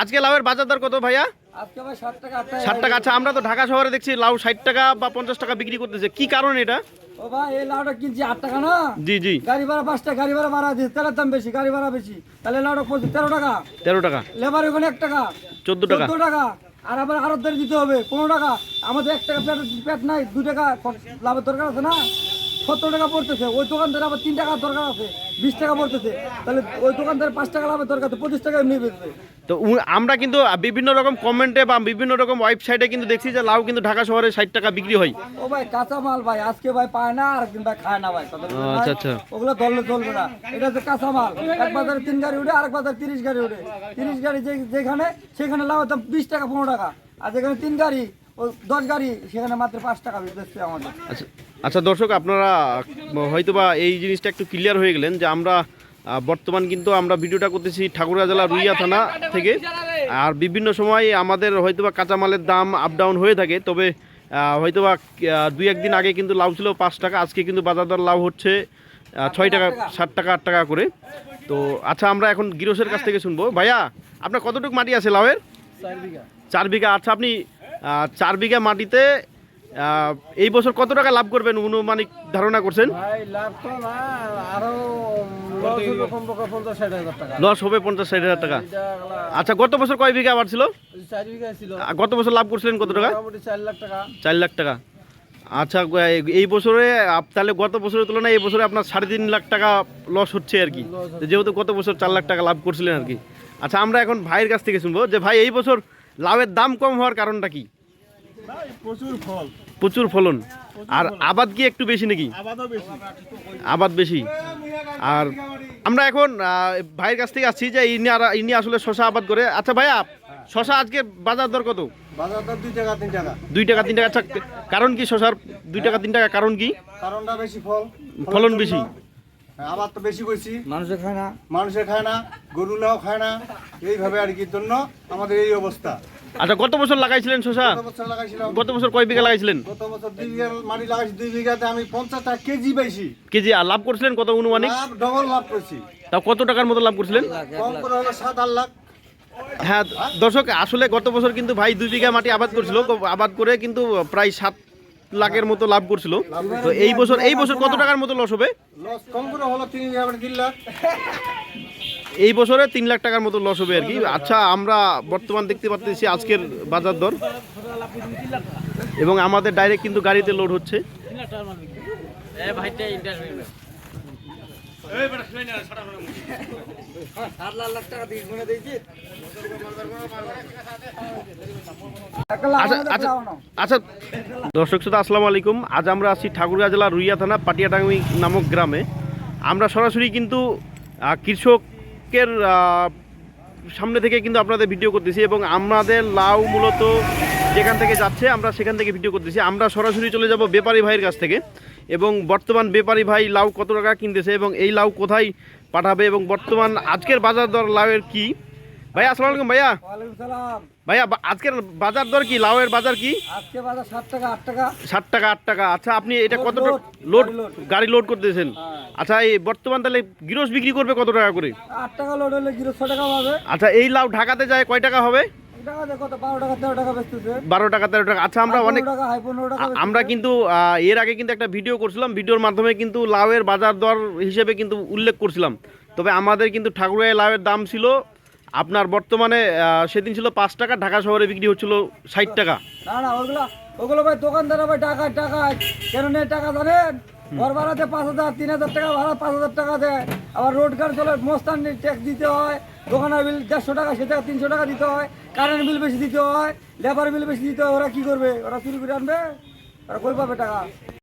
আজকে লাউয়ের বাজার দর কত ভাইয়া? ষাট টাকা আচ্ছা আমরা তো ঢাকা শহরে দেখছি লাউ ষাট টাকা বা পঞ্চাশ টাকা বিক্রি করতেছে। কি কারণ এটা? ও ভাই এই লাউটা কিনছি আট টাকা না? জি জি। গাড়ি ভাড়া পাঁচ টাকা গাড়ি ভাড়া ভাড়া দিচ্ছে তেলের দাম বেশি গাড়ি ভাড়া বেশি। তাহলে লাউটা তেরো টাকা। তেরো টাকা। লেবার ওখানে এক টাকা। চোদ্দ টাকা। চোদ্দ টাকা। আর আবার আরও দিতে হবে পনেরো টাকা। আমাদের এক টাকা প্লেট প্লেট নাই দু টাকা লাভের দরকার আছে না? সত্তর টাকা পড়তেছে ওই দোকানদার আবার তিন টাকা দরকার আছে বিশ টাকা পড়তেছে তাহলে ওই দোকানদার পাঁচ টাকা লাভের দরকার আছে পঁচিশ টাকা এমনি বেচবে। তো আমরা কিন্তু বিভিন্ন রকম কমেন্টে বা বিভিন্ন রকম ওয়েবসাইটে কিন্তু দেখছি যে লাউ কিন্তু ঢাকা শহরে ষাট টাকা বিক্রি হয়। ও ভাই কাঁচা মাল ভাই আজকে ভাই পায় না আর ভাই খায় না ভাই? আচ্ছা, আচ্ছা। ওগুলো ধরলে চলবে না। এটা হচ্ছে কাঁচা মাল। এক বাজারে তিন গাড়ি উঠে আরেক বাজারে তিরিশ গাড়ি উঠে তিরিশ গাড়ি যে- যেখানে সেখানে লাভের দাম বিশ টাকা পনেরো টাকা। আর যেখানে তিন গাড়ি ও দশ গাড়ি সেখানে মাত্র পাঁচ টাকা বেচছে আমাদের। আচ্ছা আচ্ছা দর্শক আপনারা হয়তোবা এই জিনিসটা একটু ক্লিয়ার হয়ে গেলেন যে আমরা বর্তমান কিন্তু আমরা ভিডিওটা করতেছি ঠাকুরগাঁ জেলা রুইয়া থানা থেকে। আর বিভিন্ন সময় আমাদের হয়তোবা কাঁচামালের দাম আপ ডাউন হয়ে থাকে তবে হয়তোবা দুই একদিন আগে কিন্তু লাউ ছিল পাঁচ টাকা আজকে কিন্তু বাজার দর লাউ হচ্ছে ছয় টাকা ষাট টাকা আট টাকা করে। তো আচ্ছা আমরা এখন গিরোসের কাছ থেকে শুনব। ভাইয়া আপনার কতটুকু মাটি আছে লাউয়ের? চার বিঘা। চার বিঘা। আচ্ছা আপনি চার বিঘা মাটিতে এই বছর কত টাকা লাভ করবেন অনুমানিক ধারণা করছেন? লাভ আরও লস হবে পঞ্চাশ ষাট হাজার টাকা। আচ্ছা গত বছর কয় বিঘা আবার ছিল? গত বছর লাভ করছিলেন কত টাকা? চার লাখ টাকা। চার লাখ টাকা। আচ্ছা এই বছরে তাহলে গত বছরের তুলনায় এই বছরে আপনার সাড়ে তিন লাখ টাকা লস হচ্ছে আর কি। যেহেতু গত বছর চার লাখ টাকা লাভ করছিলেন আর কি। আচ্ছা আমরা এখন ভাইয়ের কাছ থেকে শুনব যে ভাই এই বছর লাভের দাম কম হওয়ার কারণটা কি? প্রচুর ফল। প্রচুর ফলন। আর আবাদ কি একটু বেশি নাকি? বেশি। আবাদ বেশি। আর আমরা এখন ভাইয়ের কাছ থেকে আসছি যে ইনি আর ইনি আসলে শশা আবাদ করে। আচ্ছা ভাইয়া শশা আজকে বাজার দর কত? বাজার দর দুই টাকা তিন টাকা। আচ্ছা কারণ কি শশার দুই টাকা তিন টাকা কারণ কি? কারণটা বেশি ফল। ফলন বেশি। আবার তো বেশি করছি মানুষের খায় না। মানুষে খায় না গরুলাও খায় না। এইভাবে আর কি জন্য আমাদের এই অবস্থা। আচ্ছা গত বছর লাগাইছিলেন শশা? গত বছর লাগাইছিলাম? গত বছর কয় বিঘা লাগাইছিলেন? গত বছর দুই বিঘা মাটি লাগাইছি দুই বিঘাতে আমি পঞ্চাশ টাকা কেজি পাইছি। কেজি আর লাভ করছিলেন কত অনুমানিক লাভ ডবল লাভ করছি। তা কত টাকার মতো লাভ করছিলেন? কম করে হলো সাত আট লাখ। হ্যাঁ দর্শক আসলে গত বছর কিন্তু ভাই দুই বিঘা মাটি আবাদ করছিল। আবাদ করে কিন্তু প্রায় সাত লাখের মতো লাভ করছিল। তো এই বছর এই বছর কত টাকার মতো লস হবে? এই বছরে তিন লাখ টাকার মতো লস হবে আর কি। আচ্ছা আমরা বর্তমান দেখতে পাচ্ছি আজকের বাজার দর। এবং আমাদের ডাইরেক্ট কিন্তু গাড়িতে লোড হচ্ছে। আচ্ছা আচ্ছা আচ্ছা দর্শক শ্রোতা, আসসালামু আলাইকুম। আজ আমরা আছি ঠাকুরগাঁ জেলার রুইয়া থানা পাটিয়াটাঙ্গি নামক গ্রামে। আমরা সরাসরি কিন্তু কৃষকের সামনে থেকে কিন্তু আপনাদের ভিডিও করতেছি এবং আমাদের লাউ মূলত যেখান থেকে যাচ্ছে আমরা সেখান থেকে ভিডিও করতেছি। আমরা সরাসরি চলে যাব ব্যাপারী ভাইয়ের কাছ থেকে এবং বর্তমান ব্যাপারী ভাই লাউ কত টাকা কিনতেছে এবং এই লাউ কোথায় পাঠাবে এবং বর্তমান আজকের বাজার দর লাউয়ের কি? ভাইয়া আসসালামু আলাইকুম ভাইয়া। ভাইয়া আজকের বাজার দর কি? লাউয়ের বাজার কি? আজকে বাজার টাকা আট টাকা। ষাট টাকা আট টাকা। আচ্ছা আপনি এটা কত লোড, গাড়ি লোড। করতেছেন? হ্যাঁ। আচ্ছা এই বর্তমান তাহলে গিরোস বিক্রি করবে কত টাকা করে? আট টাকা লোড হলে জিরো ছ টাকা পাবে আচ্ছা এই লাউ ঢাকাতে যায় কয় টাকা হবে? বারো টাকা তেরো টাকা আচ্ছা আমরা অনেক টাকা আমরা কিন্তু এর আগে কিন্তু একটা ভিডিও করছিলাম ভিডিওর মাধ্যমে কিন্তু লাউয়ের বাজার দর হিসেবে কিন্তু উল্লেখ করছিলাম। তবে আমাদের কিন্তু ঠাকুরাই লাউয়ের দাম ছিল আপনার বর্তমানে সেদিন ছিল পাঁচ টাকা ঢাকা শহরে বিক্রি হচ্ছিল ষাট টাকা। না না ওগুলো ওগুলো ভাই দোকানদার ভাই টাকা টাকা কেন টাকা জানেন? ঘর ভাড়াতে পাঁচ হাজার তিন হাজার টাকা ভাড়া পাঁচ হাজার টাকা দেয়। আবার রোড গাড়ি চলে মোস্তান ট্যাক্স দিতে হয়, দোকানের বিল দেড়শো টাকা, সে টাকা তিনশো টাকা দিতে হয় কারেন্ট বিল বেশি দিতে হয় লেবার বিল বেশি দিতে হয়, ওরা কী করবে? ওরা চুরি করে আনবে? ওরা কই পাবে টাকা?